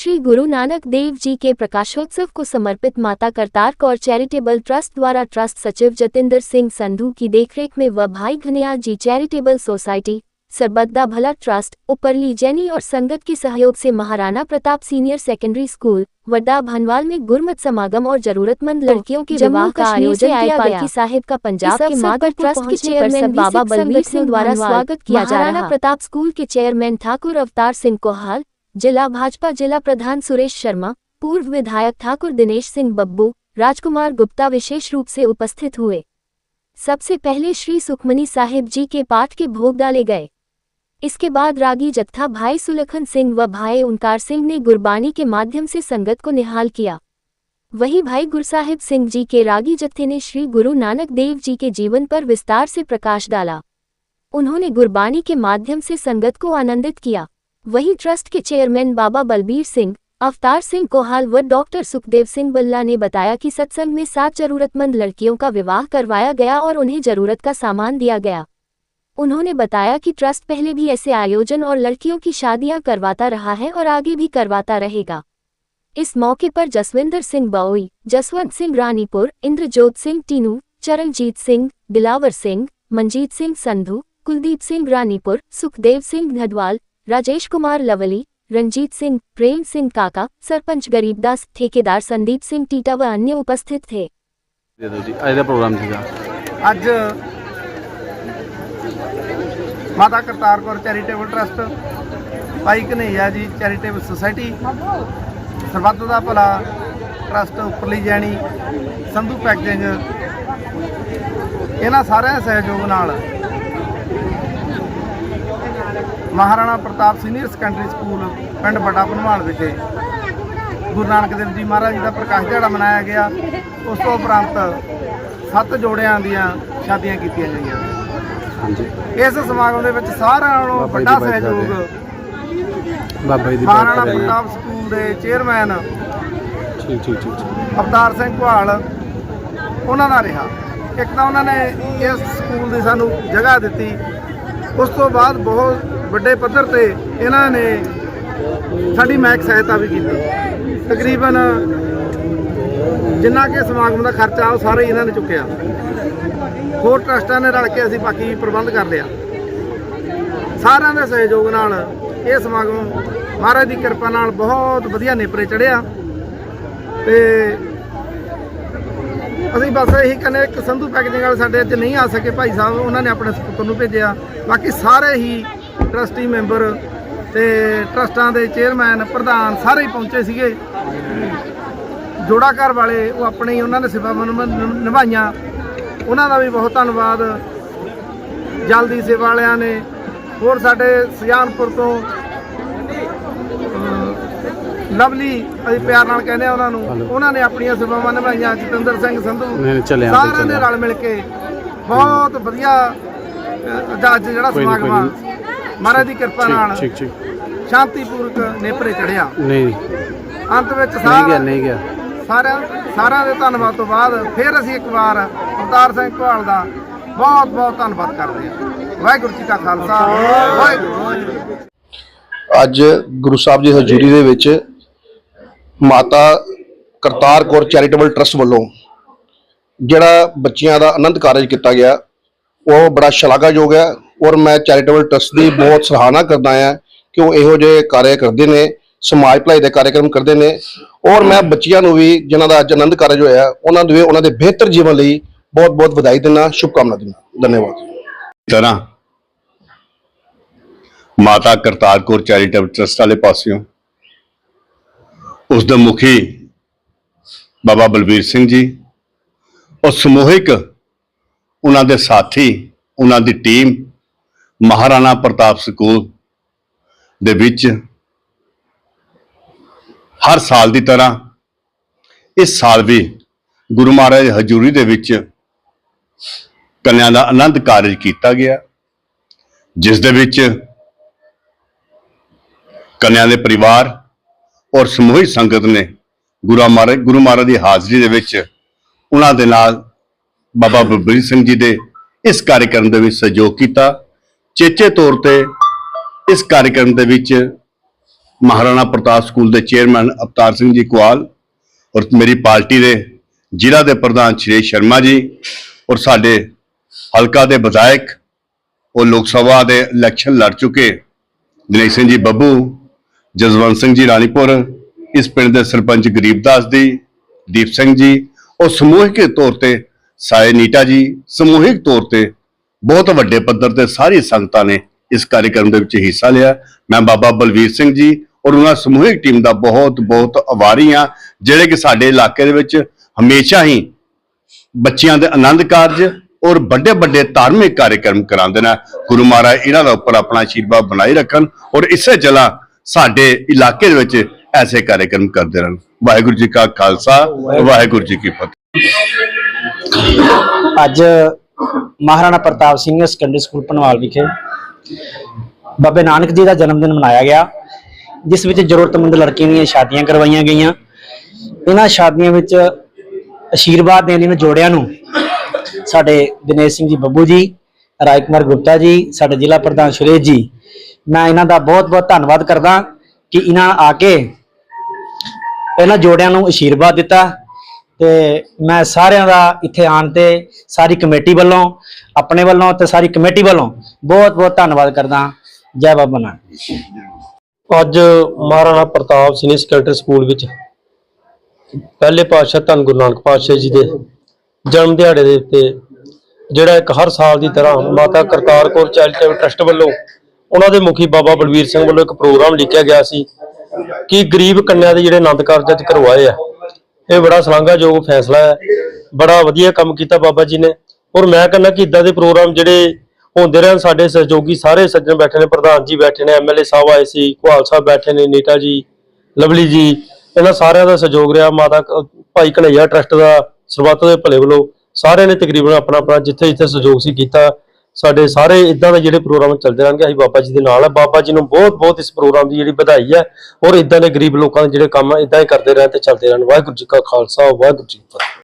श्री गुरु नानक देव जी के प्रकाशोत्सव को समर्पित माता करतार कौर चैरिटेबल ट्रस्ट द्वारा ट्रस्ट सचिव जतिंदर सिंह संधू की देखरेख में व भाई घनियाल जी चैरिटेबल सोसाइटी सरबद्दा भला ट्रस्ट उपरली जैनी और संगत के सहयोग से Maharana Pratap senior secondary school Varda Bhanwal में गुरमत समागम और जरूरतमंद लड़कियों के विवाह का आयोजन किया गया। साहिब का पंजाब के मादर ट्रस्ट के चेयरमैन बाबा बलवीर सिंह द्वारा स्वागत किया जा महाराणा रहा प्रताप स्कूल के चेयरमैन ठाकुर अवतार सिंह कोहाल जिला भाजपा जिला प्रधान सुरेश शर्मा, पूर्व विधायक ठाकुर दिनेश सिंह बब्बू, राजकुमार गुप्ता विशेष रूप से उपस्थित हुए। सबसे पहले श्री सुखमनी साहिब जी के पाठ के भोग डाले गए। इसके बाद रागी जत्था भाई सुलखन सिंह व भाई ओंकार सिंह ने गुरबानी के माध्यम से संगत को निहाल किया। वहीं भाई गुरसाहिब सिंह जी के रागी जत्थे ने श्री गुरु नानक देव जी के जीवन पर विस्तार से प्रकाश डाला। उन्होंने गुरबानी के माध्यम से संगत को आनंदित किया। वहीं ट्रस्ट के चेयरमैन बाबा बलबीर सिंह, अवतार सिंह कोहाल व डॉक्टर सुखदेव सिंह बल्ला ने बताया कि सत्संग में सात जरूरतमंद लड़कियों का विवाह करवाया गया और उन्हें ज़रूरत का सामान दिया गया। उन्होंने बताया कि ट्रस्ट पहले भी ऐसे आयोजन और लड़कियों की शादियाँ करवाता रहा है और आगे भी करवाता रहेगा। इस मौके पर जसविंदर सिंह बओई जसवंत सिंह रानीपुर, इंद्रजोत सिंह टीनू, चरणजीत सिंह, दिलावर सिंह, मंजीत सिंह संधू, कुलदीप सिंह रानीपुर, सुखदेव सिंह घडवाल राजेश कुमार लवली रंजीत सिंह प्रेम सिंह काका सरपंच गरीबदास ठेकेदार संदीप सिंह टीटा व अन्य उपस्थित थे ਦੇ ਦਿਓ ਜੀ ਅੱਜ ਦਾ ਪ੍ਰੋਗਰਾਮ ਸੀਗਾ ਅੱਜ ਮਾਤਾ ਕਰਤਾਰ ਕੌਰ ਚੈਰੀਟੇਬਲ ਟਰਸਟ ਭਾਈ ਕਨਈਆ ਜੀ ਚੈਰੀਟੇਬਲ ਸੁਸਾਇਟੀ ਸਰਬੱਤ ਦਾ ਭਲਾ ਟਰਸਟ ਉੱਪਰਲੀ ਜੈਣੀ ਸੰਧੂ ਪੈਕੇਜਿੰਗ ਇਹਨਾਂ ਸਾਰਿਆਂ ਦੇ ਸਹਿਯੋਗ ਨਾਲ Maharana Pratap senior secondary school ਪਿੰਡ ਵੱਡਾ ਭਨਵਾਲ ਵਿਖੇ। ਗੁਰੂ ਨਾਨਕ ਦੇਵ ਜੀ ਮਹਾਰਾਜ ਜੀ ਦਾ ਪ੍ਰਕਾਸ਼ ਦਿਹਾੜਾ ਮਨਾਇਆ ਗਿਆ। ਉਸ ਤੋਂ ਉਪਰੰਤ ਸੱਤ ਜੋੜਿਆਂ ਦੀਆਂ ਸ਼ਾਦੀਆਂ ਕੀਤੀਆਂ ਗਈਆਂ। ਇਸ ਸਮਾਗਮ ਦੇ ਵਿੱਚ ਸਾਰਿਆਂ ਨਾਲੋਂ ਵੱਡਾ ਸਹਿਯੋਗ ਬਾਬਾ ਜੀ ਦੀ ਮਹਾਰਾਣਾ ਪ੍ਰਤਾਪ ਸਕੂਲ ਦੇ ਚੇਅਰਮੈਨ ਠੀਕ ਠੀਕ ਠੀਕ ਠੀਕ। ਅਵਤਾਰ ਸਿੰਘ ਘੁਆਲ ਉਹਨਾਂ ਦਾ ਰਿਹਾ। ਇੱਕ ਤਾਂ ਉਹਨਾਂ ਨੇ ਇਸ ਸਕੂਲ ਦੀ ਸਾਨੂੰ ਜਗ੍ਹਾ ਦਿੱਤੀ। ਉਸ ਤੋਂ ਬਾਅਦ ਬਹੁਤ ਵੱਡੇ ਪੱਧਰ ਤੇ ਇਹਨਾਂ ਨੇ ਸਾਡੀ ਮੈਕ ਸਹਾਇਤਾ ਵੀ ਕੀਤੀ। ਤਕਰੀਬਨ ਜਿੰਨਾ ਕਿ ਸਮਾਗਮ ਦਾ ਖਰਚਾ, ਉਹ ਸਾਰੇ ਇਹਨਾਂ ਨੇ ਚੁੱਕਿਆ। ਹੋਰ ਟਰਸਟਾਂ ਨੇ ਰਲ ਕੇ ਅਸੀਂ ਬਾਕੀ ਪ੍ਰਬੰਧ ਕਰ ਲਿਆ। ਸਾਰਿਆਂ ਦੇ ਸਹਿਯੋਗ ਨਾਲ ਇਹ ਸਮਾਗਮ ਮਹਾਰਾਜ ਦੀ ਕਿਰਪਾ ਨਾਲ ਬਹੁਤ ਵਧੀਆ ਨੇਪਰੇ ਚੜਿਆ ਤੇ ਅਸੀਂ ਬਸ ਇਹੀ ਕਹਿੰਦੇ, ਇੱਕ ਸੰਧੂ ਪੈਕੇਜਿੰਗ ਵਾਲੇ ਸਾਡੇ ਅੱਜ ਨਹੀਂ ਆ ਸਕੇ। ਭਾਈ ਸਾਹਿਬ, ਉਹਨਾਂ ਨੇ ਆਪਣੇ ਸਪੁੱਤਰ ਨੂੰ ਭੇਜਿਆ। ਬਾਕੀ ਸਾਰੇ ਹੀ ਟਰਸਟੀ ਮੈਂਬਰ ਤੇ ਟਰਸਟਾਂ ਦੇ ਚੇਅਰਮੈਨ ਪ੍ਰਧਾਨ ਸਾਰੇ ਹੀ ਪਹੁੰਚੇ ਸੀਗੇ। ਜੋੜਾ ਘਰ ਵਾਲੇ ਉਹ ਆਪਣੇ ਹੀ ਉਹਨਾਂ ਨੇ ਸੇਵਾ ਨਿਭ- ਨਿਭਾਈਆਂ। ਉਹਨਾਂ ਦਾ ਵੀ ਬਹੁਤ ਧੰਨਵਾਦ। ਜਲਦੀ ਸੇਵਾ ਵਾਲਿਆਂ ਨੇ ਹੋਰ ਸਾਡੇ ਸੁਜਾਨਪੁਰ ਤੋਂ ਲਵਲੀ ਅਸੀਂ ਪਿਆਰ ਨਾਲ ਕਹਿੰਦੇ ਆ ਉਹਨਾਂ ਨੂੰ। ਉਹਨਾਂ ਨੇ ਆਪਣੀਆਂ ਸੇਵਾਵਾਂ ਨਿਭਾਈਆਂ ਜਤਿੰਦਰ ਸਿੰਘ ਸੰਧੂ। ਸਾਰਿਆਂ ਨੇ। ਰਲ ਮਿਲ ਕੇ ਬਹੁਤ ਵਧੀਆ ਅੱਜ ਜਿਹੜਾ ਸਮਾਗਮ ਆ। ਮਹਾਰਾਜ ਦੀ ਕਿਰਪਾ ਨਾਲ ਠੀਕ ਠੀਕ। ਸ਼ਾਂਤੀਪੂਰਕ ਨੇਪਰੇ ਚੜਿਆ ਨਹੀਂ ਅੰਤ ਵਿੱਚ ਨਹੀਂ ਗਿਆ ਨਹੀਂ ਗਿਆ। ਸਾਰਿਆਂ ਸਾਰਿਆਂ ਦੇ ਧੰਨਵਾਦ ਤੋਂ ਬਾਅਦ ਫਿਰ ਅਸੀਂ ਇੱਕ ਵਾਰ ਅਵਤਾਰ ਸਿੰਘ ਘਵਾਲ ਦਾ ਬਹੁਤ ਬਹੁਤ ਧੰਨਵਾਦ ਕਰਦੇ ਹਾਂ। ਵਾਹਿਗੁਰੂ ਜੀ ਕਾ ਖਾਲਸਾ। ਵਾਹਿਗੁਰੂ। ਅੱਜ ਗੁਰੂ ਸਾਹਿਬ ਜੀ ਹਜ਼ੂਰੀ ਦੇ ਵਿੱਚ ਮਾਤਾ ਕਰਤਾਰ ਕੌਰ ਚੈਰੀਟੇਬਲ ਟਰਸਟ ਵੱਲੋਂ ਜਿਹੜਾ ਬੱਚਿਆਂ ਦਾ ਆਨੰਦ ਕਾਰਜ ਕੀਤਾ ਗਿਆ ਉਹ ਬੜਾ ਸ਼ਲਾਘਾਯੋਗ ਹੈ। ਔਰ ਮੈਂ ਚੈਰੀਟੇਬਲ ਟਰਸਟ ਦੀ ਬਹੁਤ ਸਰਾਹਨਾ ਕਰਦਾ ਹਾਂ ਕਿ ਉਹ ਇਹੋ ਜਿਹੇ ਕਾਰਜ ਕਰਦੇ ਨੇ, ਸਮਾਜ ਭਲਾਈ ਦੇ ਕਾਰਜਕ੍ਰਮ ਕਰਦੇ ਨੇ ਔਰ ਮੈਂ ਬੱਚਿਆਂ ਨੂੰ ਵੀ ਜਿਨ੍ਹਾਂ ਦਾ ਅੱਜ ਆਨੰਦ ਕਾਰਜ ਹੋਇਆ, ਉਹਨਾਂ ਨੂੰ ਵੀ ਉਹਨਾਂ ਦੇ ਬਿਹਤਰ ਜੀਵਨ ਲਈ ਬਹੁਤ ਬਹੁਤ ਵਧਾਈ ਦਿੰਦਾ, ਸ਼ੁਭਕਾਮਨਾ ਦਿੰਦਾ, ਧੰਨਵਾਦ। ਤਰ੍ਹਾਂ ਮਾਤਾ ਕਰਤਾਰਪੁਰ ਚੈਰੀਟੇਬਲ ਟਰਸਟ ਵਾਲੇ ਪਾਸਿਓਂ ਉਸ ਦੇ ਮੁਖੀ ਬਾਬਾ ਬਲਬੀਰ ਸਿੰਘ ਜੀ ਔਰ ਸਮੂਹਿਕ ਉਹਨਾਂ ਦੇ ਸਾਥੀ, ਉਹਨਾਂ ਦੀ ਟੀਮ ਮਹਾਰਾਣਾ ਪ੍ਰਤਾਪ ਸਕੂਲ ਦੇ ਵਿੱਚ ਹਰ ਸਾਲ ਦੀ ਤਰ੍ਹਾਂ ਇਸ ਸਾਲ ਵੀ ਗੁਰੂ ਮਹਾਰਾਜ ਹਜ਼ੂਰੀ ਦੇ ਵਿੱਚ ਕੰਨਿਆ ਦਾ ਆਨੰਦ ਕਾਰਜ ਕੀਤਾ ਗਿਆ, ਜਿਸ ਦੇ ਵਿੱਚ ਕੰਨਿਆ ਦੇ ਪਰਿਵਾਰ ਔਰ ਸਮੂਹਿਕ ਸੰਗਤ ਨੇ ਗੁਰੂ ਮਹਾਰਾਜ ਗੁਰੂ ਮਹਾਰਾਜ ਦੀ ਹਾਜ਼ਰੀ ਦੇ ਵਿੱਚ ਉਹਨਾਂ ਦੇ ਨਾਲ ਬਾਬਾ ਬਲਬੀਰ ਸਿੰਘ ਜੀ ਦੇ ਇਸ ਕਾਰਜਕ੍ਰਮ ਦੇ ਵਿੱਚ ਸਹਿਯੋਗ ਕੀਤਾ। ਚੇਚੇ ਤੌਰ ਤੇ ਇਸ ਕਾਰਜਕ੍ਰਮ ਦੇ ਵਿੱਚ ਮਹਾਰਾਣਾ ਪ੍ਰਤਾਪ ਸਕੂਲ ਦੇ ਚੇਅਰਮੈਨ ਅਵਤਾਰ ਸਿੰਘ ਜੀ ਕੁਆਲ ਔਰ ਮੇਰੀ ਪਾਰਟੀ ਦੇ ਜ਼ਿਲ੍ਹਾ ਦੇ ਪ੍ਰਧਾਨ ਸ਼੍ਰੀ ਸ਼ਰਮਾ ਜੀ ਔਰ ਸਾਡੇ ਹਲਕਾ ਦੇ ਵਿਧਾਇਕ ਉਹ ਲੋਕ ਸਭਾ ਦੇ ਇਲੈਕਸ਼ਨ ਲੜ ਚੁੱਕੇ ਦਿਨੇਸ਼ ਸਿੰਘ ਜੀ ਬੱਬੂ, ਜਸਵੰਤ ਸਿੰਘ ਜੀ ਰਾਣੀਪੁਰ, ਇਸ ਪਿੰਡ ਦੇ ਸਰਪੰਚ ਗਰੀਬਦਾਸ ਦੀ ਦੀਪ ਸਿੰਘ ਜੀ ਉਹ ਸਮੂਹਿਕ ਤੌਰ ਤੇ ਸਾਏ ਨੀਟਾ ਜੀ, ਸਮੂਹਿਕ ਤੌਰ ਤੇ ਬਹੁਤ ਵੱਡੇ ਪੱਧਰ ਤੇ ਸਾਰੀ ਸੰਗਤਾਂ ਨੇ ਇਸ ਕਾਰਜਕ੍ਰਮ ਦੇ ਵਿੱਚ ਹਿੱਸਾ ਲਿਆ। ਮੈਂ ਬਾਬਾ ਬਲਵੀਰ ਸਿੰਘ ਜੀ ਔਰ ਉਹਨਾਂ ਸਮੂਹਿਕ ਟੀਮ ਦਾ ਬਹੁਤ ਬਹੁਤ ਆਭਾਰੀ ਹਾਂ, ਜਿਹੜੇ ਕਿ ਸਾਡੇ ਇਲਾਕੇ ਦੇ ਵਿੱਚ ਹਮੇਸ਼ਾ ਹੀ ਬੱਚਿਆਂ ਦੇ ਆਨੰਦ ਕਾਰਜ ਔਰ ਵੱਡੇ ਵੱਡੇ ਧਾਰਮਿਕ ਕਾਰਜਕ੍ਰਮ ਕਰਾਉਂਦੇ ਨੇ। ਗੁਰੂ ਮਹਾਰਾਜ ਇਹਨਾਂ ਦਾ ਉੱਪਰ ਆਪਣਾ ਆਸ਼ੀਰਵਾਦ ਬਣਾਈ ਰੱਖਣ ਔਰ ਇਸੇ ਜਲਾ ਸਾਡੇ ਇਲਾਕੇ ਦੇ ਵਿੱਚ ਐਸੇ ਕਾਰਜਕ੍ਰਮ ਕਰਦੇ ਰਹਿਣ। ਵਾਹਿਗੁਰੂ ਜੀ ਕਾ ਖਾਲਸਾ, ਵਾਹਿਗੁਰੂ ਜੀ ਕੀ ਫਤਿਹ। ਅੱਜ ਮਹਾਰਾਣਾ ਪ੍ਰਤਾਪ ਸਿੰਘ ਸੈਕੰਡਰੀ ਸਕੂਲ ਪਨਵਾਲ ਵਿਖੇ ਬਾਬੇ ਨਾਨਕ ਜੀ ਦਾ ਜਨਮ ਦਿਨ ਮਨਾਇਆ ਗਿਆ, ਜਿਸ ਵਿੱਚ ਜ਼ਰੂਰਤਮੰਦ ਲੜਕੀਆਂ ਦੀਆਂ ਸ਼ਾਦੀਆਂ ਕਰਵਾਈਆਂ ਗਈਆਂ। ਇਹਨਾਂ ਸ਼ਾਦੀਆਂ ਵਿੱਚ ਆਸ਼ੀਰਵਾਦ ਦੇਣ ਇਹਨਾਂ ਜੋੜਿਆਂ ਨੂੰ ਸਾਡੇ ਦਿਨੇਸ਼ ਸਿੰਘ ਜੀ ਬੱਬੂ ਜੀ ਰਾਜ ਕੁਮਾਰ ਗੁਪਤਾ ਜੀ, ਸਾਡੇ ਜ਼ਿਲ੍ਹਾ ਪ੍ਰਧਾਨ ਸੁਰੇਸ਼ ਜੀ। ਮੈਂ ਇਹਨਾਂ ਦਾ ਬਹੁਤ-ਬਹੁਤ ਧੰਨਵਾਦ ਕਰਦਾ ਕਿ ਇਹਨਾਂ ਆ ਕੇ ਇਹਨਾਂ ਜੋੜਿਆਂ ਨੂੰ ਆਸ਼ੀਰਵਾਦ ਦਿੱਤਾ। ਤੇ ਮੈਂ ਸਾਰਿਆਂ ਦਾ ਇੱਥੇ ਆਉਣ ਤੇ ਸਾਰੀ ਕਮੇਟੀ ਵੱਲੋਂ, ਆਪਣੇ ਵੱਲੋਂ ਤੇ ਸਾਰੀ ਕਮੇਟੀ ਵੱਲੋਂ ਬਹੁਤ ਬਹੁਤ ਧੰਨਵਾਦ ਕਰਦਾ ਜੈ ਬਾਬਾ ਨਾਨਕ। ਅੱਜ Maharana Pratap senior secondary school ਵਿੱਚ ਪਹਿਲੇ ਪਾਤਸ਼ਾਹ ਧੰਨ ਗੁਰੂ ਨਾਨਕ ਪਾਤਸ਼ਾਹ ਜੀ ਦੇ ਜਨਮ ਦਿਹਾੜੇ ਦੇ ਉੱਤੇ ਜਿਹੜਾ ਇੱਕ ਹਰ ਸਾਲ ਦੀ ਤਰ੍ਹਾਂ ਮਾਤਾ ਕਰਤਾਰ ਕੌਰ ਚੈਰੀਟੇਬਲ ਟਰਸਟ ਵੱਲੋਂ ਉਹਨਾਂ ਦੇ ਮੁਖੀ ਬਾਬਾ ਬਲਵੀਰ ਸਿੰਘ ਵੱਲੋਂ ਇੱਕ ਪ੍ਰੋਗਰਾਮ ਲਿਖਿਆ ਗਿਆ ਸੀ ਕਿ ਗਰੀਬ ਕੰਨਿਆ ਦੇ ਜਿਹੜੇ ਆਨੰਦ ਕਾਰਜ ਕਰਵਾਏ ਆ। ਇਹ ਬੜਾ ਸ਼ਲਾਘਾਯੋਗ ਫੈਸਲਾ ਹੈ। ਬੜਾ ਵਧੀਆ ਕੰਮ ਕੀਤਾ ਬਾਬਾ ਜੀ ਨੇ। ਔਰ ਮੈਂ ਕਹਿੰਦਾ ਕਿ ਇਦਾਂ ਦੇ ਪ੍ਰੋਗਰਾਮ ਜਿਹੜੇ ਹੁੰਦੇ ਰਹਿਣ, ਸਾਡੇ ਸਹਿਯੋਗੀ ਸਾਰੇ ਸੱਜਣ ਬੈਠੇ ਨੇ, ਪ੍ਰਧਾਨ ਜੀ ਬੈਠੇ ਨੇ ਐਮਐਲਏ ਸਾਹਿਬ ਆਏ ਸੀ ਕੁਹਾਲ ਸਾਹਿਬ ਬੈਠੇ ਨੇ ਨੀਟਾ ਜੀ, ਲਵਲੀ ਜੀ, ਇਹਨਾਂ ਸਾਰਿਆਂ ਦਾ ਸਹਿਯੋਗ ਰਿਹਾ। ਮਾਤਾ ਭਾਈ ਕਨਈਆ ਟਰਸਟ ਦਾ ਸਰਬੱਤ ਦੇ ਭਲੇ ਵੱਲੋਂ ਸਾਰਿਆਂ ਨੇ ਤਕਰੀਬਨ ਆਪਣਾ ਆਪਣਾ ਜਿੱਥੇ ਜਿੱਥੇ ਸਹਿਯੋਗ ਸੀ ਕੀਤਾ। ਸਾਡੇ ਸਾਰੇ ਇਦਾਂ ਦੇ ਜਿਹੜੇ ਪ੍ਰੋਗਰਾਮ ਚੱਲਦੇ ਰਹਿਣਗੇ, ਅਸੀਂ ਬਾਬਾ ਜੀ ਦੇ ਨਾਲ ਆ ਬਾਬਾ ਜੀ ਨੂੰ ਬਹੁਤ ਬਹੁਤ ਇਸ ਪ੍ਰੋਗਰਾਮ ਦੀ ਜਿਹੜੀ ਵਧਾਈ ਹੈ ਔਰ ਇਦਾਂ ਦੇ ਗਰੀਬ ਲੋਕਾਂ ਦੇ ਜਿਹੜੇ ਕੰਮ ਇਦਾਂ ਹੀ ਕਰਦੇ ਰਹਿਣ ਤੇ ਚੱਲਦੇ ਰਹਿਣ। ਵਾਹਿਗੁਰੂ ਜੀ ਕਾ ਖਾਲਸਾ, ਵਾਹਿਗੁਰੂ ਜੀ ਕੀ ਫਤਿਹ।